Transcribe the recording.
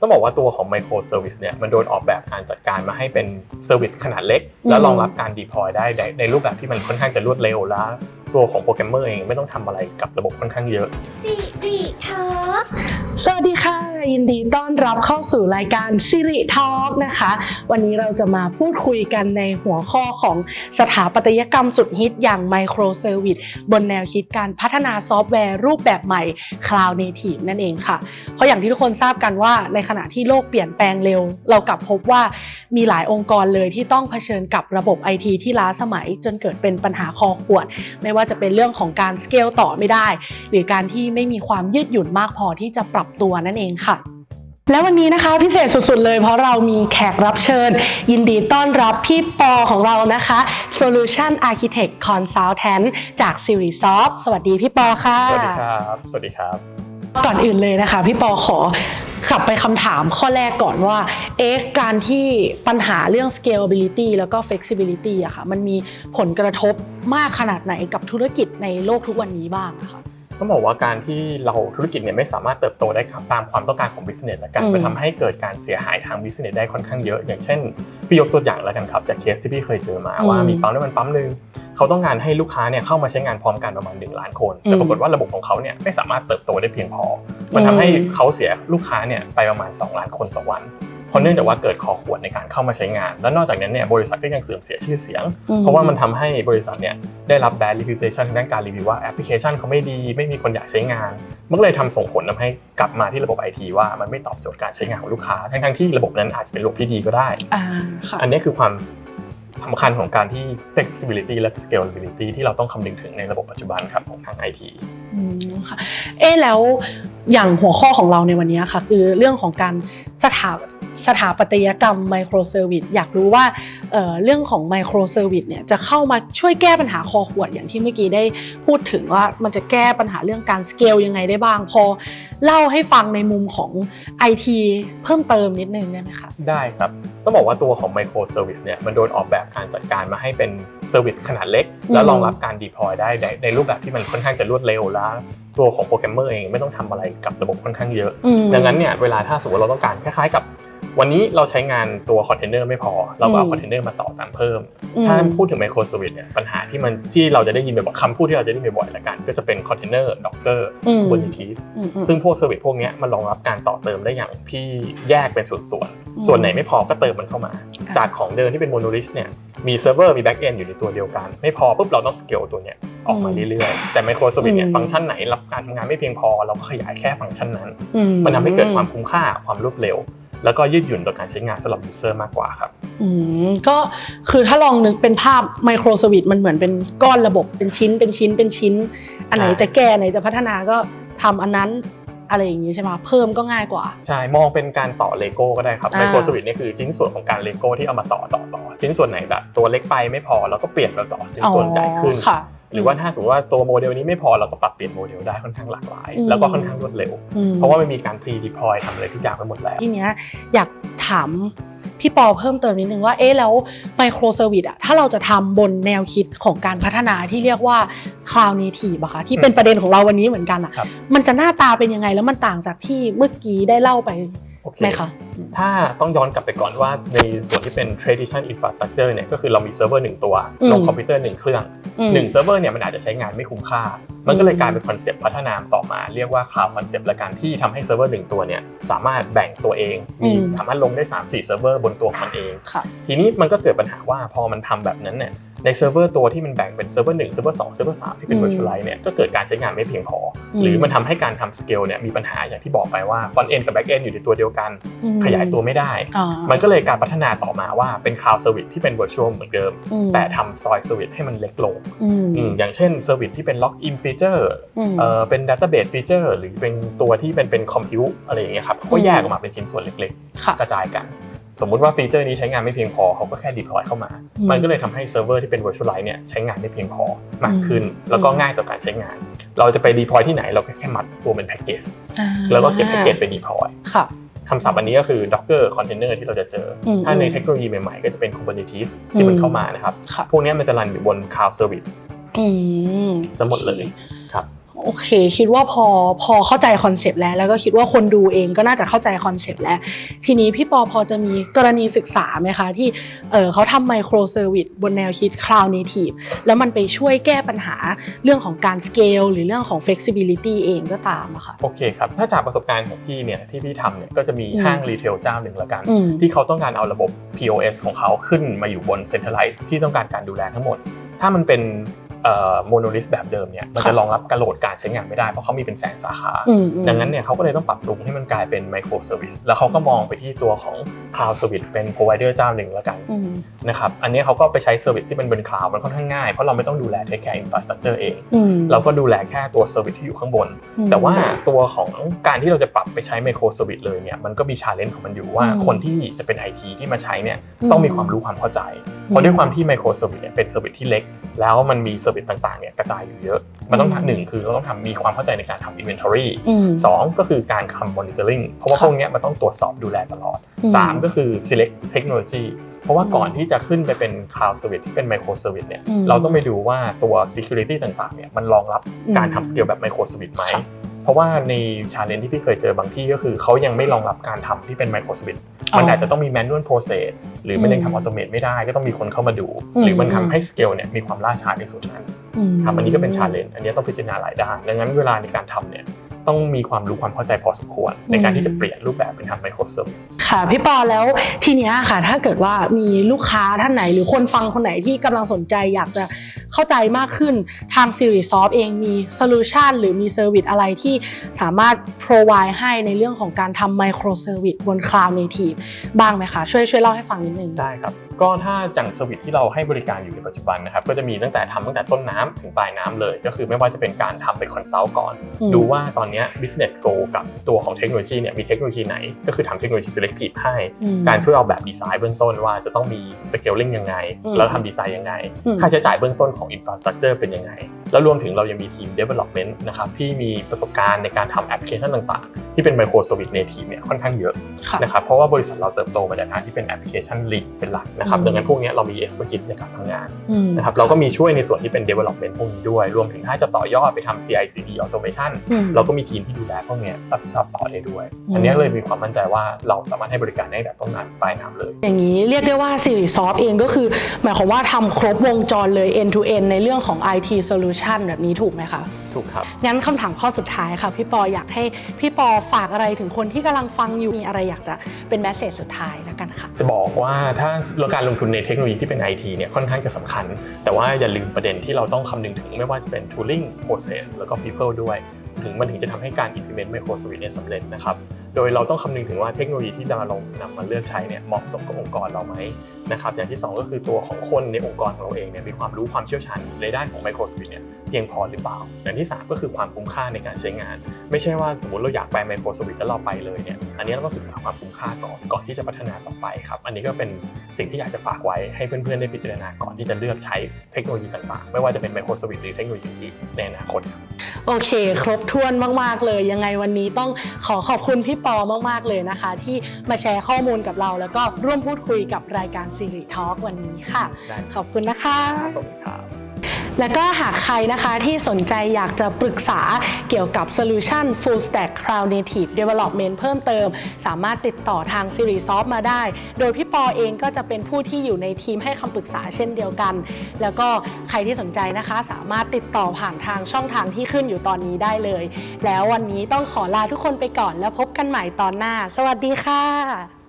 ต้องบอกว่าตัวของ Micro Service เนี่ยมันโดนออกแบบการจัดการมาให้เป็น Service ขนาดเล็ก แล้วรองรับการ deploy ได้ในในรูปแบบที่มันค่อนข้างจะรวดเร็วและตัวของโปรแกรมเมอร์เองไม่ต้องทำอะไรกับระบบค่อนข้างเยอะ สิริทอล์ก สวัสดีค่ะ ยินดีต้อนรับเข้าสู่รายการ Siri Talk นะคะ วันนี้เราจะมาพูดคุยกันในหัวข้อของสถาปัตยกรรมสุดฮิตอย่าง Micro Service บนแนวคิดการพัฒนาซอฟต์แวร์รูปแบบใหม่ Cloud Native นั่นเองค่ะ เพราะอย่างที่ทุกคนทราบกันว่าในขณะที่โลกเปลี่ยนแปลงเร็ว เรากลับพบว่ามีหลายองค์กรเลยที่ต้องเผชิญกับระบบ IT ที่ล้าสมัย จนเกิดเป็นปัญหาคอขวด ไม่ว่าจะเป็นเรื่องของการสเกลต่อไม่ได้ หรือการที่ไม่มีความยืดหยุ่นมากพอที่จะปรับตัวนั่นเองค่ะ และวันนี้นะคะพิเศษสุดๆเลยเพราะเรามีแขกรับเชิญ ยินดีต้อนรับพี่ปอของเรานะคะ Solution Architect Consultant จาก s i r i s o f t สวัสดีพี่ปอค่ะ สวัสดีครับ สวัสดีครับ ก่อนอื่นเลยนะคะ พี่ปอขอขับไปคำถามข้อแรกก่อนว่า เอ๊ะการที่ปัญหาเรื่อง scalability แล้วก็ flexibility อะค่ะ มันมีผลกระทบมากขนาดไหนกับธุรกิจในโลกทุกวันนี้บ้างอะคะ ต้องบอกว่าการที่เราธุรกิจเนี่ยไม่สามารถเติบโตได้ครับตามความต้องการของ business และกันอืมมันทำให้เกิดการเสียหายทาง business ได้ค่อนข้างเยอะ อย่างเช่นพี่ยกตัวอย่างแล้วกันครับจากเคสที่พี่เคยเจอมาอืมว่ามีปั๊มน้ำมันปั๊มหนึ่งเขาต้องการให้ลูกค้าเนี่ยเข้ามาใช้งานพร้อมกันประมาณ1ล้านคน แต่อืมปรากฏว่าระบบของเขาเนี่ยไม่สามารถเติบโตได้เพียงพอ มันทำให้เขาเสียลูกค้าเนี่ยไปประมาณ 2 ล้านคนต่อวัน เพราะเนื่องจากว่าเกิดคอขวดในการเข้ามาใช้งาน และนอกจากนั้นเนี่ยบริษัทก็ยังเสื่อมเสียชื่อเสียงอืมเพราะว่ามันทำให้บริษัทเนี่ยได้รับ bad reputation ทางด้านการรีวิวว่าแอปพลิเคชันเขาไม่ดี ไม่มีคนอยากใช้งาน มันก็เลยทำส่งผลทำให้กลับมาที่ระบบไอทีว่ามันไม่ตอบโจทย์การใช้งานของลูกค้า ทั้งๆที่ระบบนั้นอาจจะเป็นระบบที่ดีก็ได้อ่าค่ะอันนี้คือความ สำคัญของการที่ flexibility และ scalability ที่เราต้องคำนึงถึงในระบบปัจจุบันครับของทาง IT อืมค่ะเอ๊ะแล้วอย่างหัวข้อของเราในวันนี้ค่ะคือเรื่องของการสถาสถาปัตยกรรมไมโครเซอร์วิสอยากรู้ว่าเอ่อเรื่องของไมโครเซอร์วิสเนี่ยจะเข้ามาช่วยแก้ปัญหาคอขวดอย่างที่เมื่อกี้ได้พูดถึงว่ามันจะแก้ปัญหาเรื่องการสเกลยังไงได้บ้าง พอเล่าให้ฟังในมุมของ IT เพิ่มเติมนิดนึงได้ไหมคะได้ครับต้องบอกว่าตัวของ Micro Service เนี่ยมันโดนออกแบบการจัดการมาให้เป็น Service ขนาดเล็ก แล้วรองรับการ deploy ได้ในในรูปแบบที่มันค่อนข้างจะรวดเร็วและตัวของโปรแกรมเมอร์เองไม่ต้องทำอะไรกับระบบค่อนข้างเยอะอืมดังนั้นเนี่ยเวลาถ้าสมมติเราต้องการคล้ายๆกับ วันนี้เราใช้งานตัวคอนเทนเนอร์ไม่พอ เราก็เอาอืมคอนเทนเนอร์มาต่อตามเพิ่มอืมถ้าพูดถึง Micro Service เนี่ยปัญหาที่มันที่เราจะได้ยินบ่อยๆคำพูดที่เราจะได้ยินบ่อยๆละกัน ก็จะเป็นคอนเทนเนอร์ด็อกเกอร์อืม Kubernetes อืมอืมซึ่งพวกเซอร์วิสพวกเนี้ยมันรองรับการต่อเติมได้อย่างที่แยกเป็นส่วนอืมๆส่วนไหนไม่พอก็เติมมันเข้ามาค่ะจากของเดิมที่เป็นโมโนลิสเนี่ยมีเซิร์ฟเวอร์มีแบ็กเอนอยู่ในตัวเดียวกัน ไม่พอปุ๊บเราต้องสเกลตัวเนี้ยออกมาเรื่อยๆ แต่ไมโครเซอร์วิสเนี่ยอืมฟังก์ชันไหนรับการทำงานไม่เพียงพอ เราก็ขยายแค่ฟังก์ชันนั้นอืมันทำให้เกิดความคุ้มค่าความรวดเร็ว แล้วก็ยืดหยุ่นต่อการใช้งานสำหรับยูเซอร์มากกว่าครับอืมก็คือถ้าลองนึกเป็นภาพไมโครสวิตมันเหมือนเป็นก้อนระบบเป็นชิ้น เป็นชิ้นเป็นชิ้น อันไหนจะแก้อันไหนจะพัฒนาก็ทำอันนั้นอะไรอย่างนี้ใช่ไหมเพิ่มก็ง่ายกว่า ใช่ มองเป็นการต่อเลโก้ก็ได้ครับอ่าไมโครสวิตนี่คือชิ้นส่วนของการเลโก้ที่เอามาต่อต่อต่อชิ้นส่วนไหนแบบตัวเล็กไปไม่พอเราก็เปลี่ยนมาต่อชิ้นส่วนใหญ่ขึ้นค่ะ หรือว่าถ้าสมมติว่าตัวโมเดลนี้ไม่พอเราก็ปรับเปลี่ยนโมเดลได้ค่อนข้างหลากหลายอืมแล้วก็ค่อนข้างรวดเร็วอืมเพราะว่ามันมีการ pre deploy ทำอะไรทุกอย่างไปหมดแล้ว ทีเนี้ยอยากถามพี่ปอเพิ่มเติมนิดนึงว่าเอ๊ะแล้วไมโครเซอร์วิสอะถ้าเราจะทำบนแนวคิดของการพัฒนาที่เรียกว่า Cloud Native อะคะที่เป็นประเด็นของเราวันนี้เหมือนกันอะครับมันจะหน้าตาเป็นยังไงแล้วมันต่างจากที่เมื่อกี้ได้เล่าไปโอเคไหมคะถ้าต้องย้อนกลับไปก่อนว่าในส่วนที่เป็น tradition infrastructure เนี่ยก็คือเรามีเซิร์ฟเวอร์หนึ่งตัวอืมลงคอมพิวเตอร์หนึ่งเครื่องอืมหนึ่งเซิร์ฟเวอร์เนี่ยมันอาจจะใช้งานไม่คุ้มค่า มันก็เลยกลายเป็นคอนเซปต์พัฒนาต่อมาเรียกว่า cloud concept ละกันที่ทำให้เซิร์ฟเวอร์หนึ่งตัวเนี่ยสามารถแบ่งตัวเองมีอืมสามารถลงได้ 3-4 เซิร์ฟเวอร์บนตัวของมันเองค่ะทีนี้มันก็เกิดปัญหาว่าพอมันทำแบบนั้นเนี่ยในเซิร์ฟเวอร์ตัวที่มันแบ่งเป็นเซิร์ฟเวอร์หนึ่งเซิร์ฟเวอร์สองเซิร์ฟเวอร์สามที่เป็นอืม virtualize เนี่ยก็เกิดการใช้งานไม่เพียงพออมหรือมันทำให้การทำสเกลเนี่ยมีปัญหาอย่างที่บอกไปว่า front end กับ back end อยู่ในตัวเดียวกันอืมขยายตัวไม่ได้อ่ามันก็เลยการพัฒนาต่อมาว่าเป็น cloud service ที่เป็น virtual เหมือนเดิมอืมแต่ทำซอย service ให้มันเล็กลงอืมอืมอย่างเช่น service ที่เป็น log in feature อืมเอ่อเป็น database feature หรือเป็นตัวที่เป็นเป็น compute อะไรอย่างเงี้ยครับก็แยกออกมาเป็นชิ้นส่วนเล็กค่ะๆกระจายกันสมมุติว่าฟีเจอร์นี้ใช้งานไม่เพียงพอเขาก็แค่ deploy เข้ามาอืมมันก็เลยทำให้เซิร์ฟเวอร์ที่เป็น virtualize เนี่ยใช้งานไม่เพียงพอมากขึ้นอืมแล้วก็ง่ายต่อการใช้งาน เราจะไป deploy ที่ไหนเราก็แค่มัดตัวเป็นแพ็กเกจอ่าแล้วก็เก็บแพ็กเกจไป deploy ค่ะ คำศัพท์อันนี้ก็คือ Docker Container ที่เราจะเจออมถ้าในเทคโนโลยีใหม่ๆ ก็จะเป็น Kubernetes ที่มันอืมเข้ามานะครับค่ะพวกเนี้ยมันจะรันอยู่บน Cloud Service อืมซะหมดเลยครับ โโอเค คิดว่าพอพอเข้าใจคอนเซปต์แล้ว แล้วก็คิดว่าคนดูเองก็น่าจะเข้าใจคอนเซปต์แล้ว ทีนี้พี่ปอพอจะมีกรณีศึกษาไหมคะ ที่เออเขาทำไมโครเซอร์วิสบนแนวคิด Cloud Native แล้วมันไปช่วยแก้ปัญหาเรื่องของการ scale หรือเรื่องของ flexibility เองก็ตามอะค่ะโอเคครับ ถ้าจากประสบการณ์ของพี่เนี่ยที่พี่ทำเนี่ยก็จะมีอืมห้างรีเทลเจ้าหนึ่งละกันอืมที่เขาต้องการเอาระบบ POS ของเขาขึ้นมาอยู่บนเซ็นทรัลไลท์ที่ต้องการการดูแลทั้งหมดถ้ามันเป็น โมโนลิสแบบเดิมเนี่ยมันครัจะบรองรับการโหลดการใช้งานไม่ได้เพราะเขามีเป็นแสนสาขาอืมอืมดังนั้นเนี่ยเขาก็เลยต้องปรับปรุงให้มันกลายเป็นไมโครเซอร์วิสแล้วเขาก็มองไปที่ตัวของ Cloud Service เป็น provider เจ้าหนึ่งละกันอืมนะครับอันนี้เขาก็ไปใช้เซอร์วิสที่เป็นบนคลาวด์มันค่อนข้างง่ายเพราะเราไม่ต้องดูแลเทคแคร์อินฟราสตรักเจอร์เองอืมเราก็ดูแลแค่ตัวเซอร์วิสที่อยู่ข้างบนอืมแต่ว่าตัวของการที่เราจะปรับไปใช้ไมโครเซอร์วิสเลยเนี่ยมันก็มีชาเลนจ์ของมันอยู่ว่าอืมคนที่จะเป็น IT ที่มาใช้เนี่ยอืมต้องมีความรู้ความเข้าใจเพราะด้วยความที่ไมโครเซอร์วิสเนี่ยเป็นเซอร์วิสที่เล็ก แล้วมันมีเซอร์วิสต่างๆเนี่ยกระจายอยู่เยอะ มันต้องอืมทำหนึ่งคือเราต้องทำมีความเข้าใจในการทำ inventory อืมสองก็คือการทำ monitoring เพราะว่าครับพวกเนี้ยมันต้องตรวจสอบดูแลตลอดอืมสามก็คือ select technology เพราะว่าอืมก่อนที่จะขึ้นไปเป็น cloud service ที่เป็น micro service เนี่ยอืมเราต้องไปดูว่าตัว security ต่างๆเนี่ยมันรองรับการทำ scale แบบ micro service ไหมครับเพราะว่าใน challenge ที่พี่เคยเจอบางที่ก็คือเขายังไม่รองรับการทำที่เป็น micro service อ๋อมันอาจจะต้องมี manual process หรือมันยังอืมทำ automate ไม่ได้ก็ต้องมีคนเข้ามาดูอืมหรือมันทำให้ scale เนี่ยมีความล่าช้าในส่วนนั้นมครับอันนี้ก็เป็น challenge อันนี้ต้องพิจารณาหลายด้านดังนั้นเวลาในการทำเนี่ยต้องมีความรู้ความเข้าใจพอสมควร ในการที่จะเปลี่ยนรูปแบบเป็นทำ micro service ค่ะพี่ปอแล้วทีเนี้ยค่ะ ถ้าเกิดว่ามีลูกค้าท่านไหน หรือคนฟังคนไหนที่กำลังสนใจอยากจะ เข้าใจมากขึ้นทาง s i r i s o f t เองมีโซลูชันหรือมีเซอร์วิสอะไรที่สามารถ provide ให้ในเรื่องของการทำ micro service บน cloud native บ้างไหมคะ ช่วยช่วยเล่าให้ฟังนิดนึงได้ครับก็ถ้าอย่างเซอร์วิสที่เราให้บริการอยู่ในปัจจุบันนะครับก็จะมีตั้งแต่ทำตั้งแต่ต้นน้ำถึงปลายน้ำเลย ก็คือไม่ว่าจะเป็นการทำไปคอนซัลท์ก่อนอืมดูว่าตอนเนี้ย business goal กับตัวของเทคโนโลยีเนี่ยมีเทคโนโลยีไหน ก็คือทำเทคโนโลยี selective ให้อืมการช่วยออกแบบดีไซน์เบื้องต้นว่าจะต้องมี scaling ยังไงอืมแล้วทำดีไซน์ยังไงอืมค่าใช้จ่ายเบื้องต้นของ infrastructure เป็นยังไง แล้วรวมถึงเรายังมีทีม development นะครับที่มีประสบการณ์ในการทำแอปพลิเคชันต่างๆ ที่เป็น micro service native เนี่ยค่อนข้างเยอะค่ะนะครับเพราะว่าบริษัทเราเติบโตมาจากการที่เป็นแอปพลิเคชันลีดเป็นหลักนะครับอืมดังนั้นพวกเนี้ยเรามี expertise ในการทำงานอืมนะครับเราก็มีช่วยในส่วนที่เป็น development พวกนี้ด้วย รวมถึงถ้าจะต่อยอดไปทำ CI/CD automation อืมเราก็มีทีมที่ดูแลพวกเนี้ยรับผิดชอบต่อได้ด้วยอืมอันเนี้ยเลยมีความมั่นใจว่าเราสามารถให้บริการได้แบบต้นน้ำปลายน้ำเลย อย่างนี้เรียกได้ว่า s i r i s o f t เองก็คือ หมายความว่าทำครบวงจรเลย end to end ในเรื่องของ IT solution แบบนี้ถูกไหมคะ ถูกครับ งั้นคำถามข้อสุดท้ายค่ะ พี่ปออยากให้พี่ปอฝากอะไรถึงคนที่กำลังฟังอยู่มีอะไรอยากจะเป็นแมสเซจสุดท้ายแล้วกันค่ะ จะบอกว่าถ้าการลงทุนในเทคโนโลยีที่เป็น IT เนี่ยค่อนข้างจะสำคัญ แต่ว่าอย่าลืมประเด็นที่เราต้องคำนึงถึงไม่ว่าจะเป็น tooling process แล้วก็ people ด้วย ถึงมันถึงจะทำให้การ implement micro service เนี่ยสำเร็จนะครับ โดยเราต้องคำนึงถึงว่าเทคโนโลยีที่จะมาลงนำมาเลือกใช้เนี่ยเหมาะสมกับองค์กรเราไหมนะครับอย่างที่ 2 ก็คือตัวของคนในองค์กรของเราเองเนี่ยมีความรู้ความเชี่ยวชาญในด้านของ micro service เนี่ยเพียงพอหรือเปล่าอย่างที่ 3 ก็คือความคุ้มค่าในการใช้งาน ไม่ใช่ว่าสมมติเราอยากไป micro service แล้วเราไปเลยเนี่ยอันนี้เราต้องศึกษาความคุ้มค่าก่อนก่อนที่จะพัฒนาต่อไปครับอันนี้ก็เป็นสิ่งที่อยากจะฝากไว้ให้เพื่อนๆได้พิจารณาก่อนที่จะเลือกใช้เทคโนโลยีต่างๆ ไม่ว่าจะเป็น micro service หรือเทคโนโลยีอื่นในอนาคตครับ โอเค ครบถ้วนมาก ๆ เลย ยังไงวันนี้ต้องขอขอบคุณพี่ปอมาก ๆ เลยนะคะ ที่มาแชร์ข้อมูลกับเรา แล้วก็ร่วมพูดคุยกับรายการ Siri Talk วันนี้ค่ะได้ขอบคุณนะคะขอบคุณครับ แล้วก็หากใครนะคะที่สนใจอยากจะปรึกษาเกี่ยวกับ Solution Full Stack Cloud Native Development เพิ่มเติม สามารถติดต่อทาง s i r i s o f t มาได้ โดยพี่ปอเองก็จะเป็นผู้ที่อยู่ในทีมให้คำปรึกษาเช่นเดียวกัน แล้วก็ใครที่สนใจนะคะ สามารถติดต่อผ่านทางช่องทางที่ขึ้นอยู่ตอนนี้ได้เลย แล้ววันนี้ต้องขอลาทุกคนไปก่อนแล้วพบกันใหม่ตอนหน้า สวัสดีค่ะ